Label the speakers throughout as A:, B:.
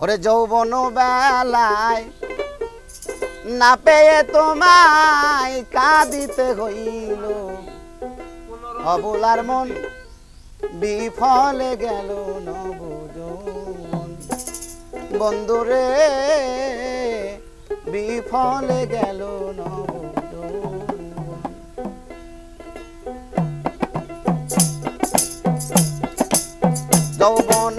A: ওরে যৌবন বেলায় না পেয়ে তোমায় কাঁদিতে হইল। অবলার মন বিফলে গেল নবজন। বন্ধুরে বিফলে গেল নবজন। যৌবন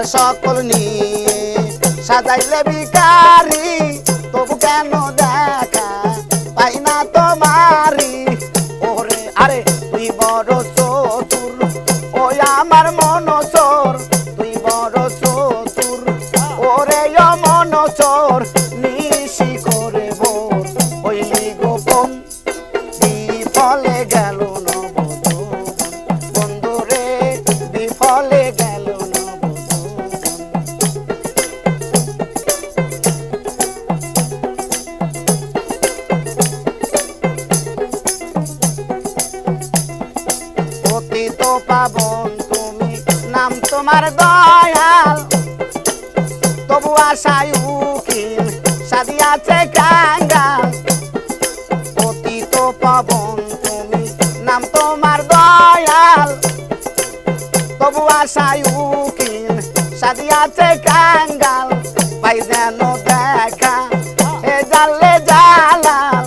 A: আমার সকল নিয়ে সাজাইলে বিকারি তবু কেন দেখা পাই না তোমারি? ওরে, আরে, তুই বড় চতুর ওই আমার মন চোর তুই বড় চতুর ওরে মন চোর নিশি করে তোমার দয়াল। তবু আশায় উকিল সাদিয়াছে কাঙ্গাল অতীত পাবন, তুমি নাম তোমার দয়াল। তবু আশায় উকিল সাদিয়াছে কাঙ্গাল। পাই যেন দেখা এ জানলে জালাল।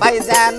A: পাই যেন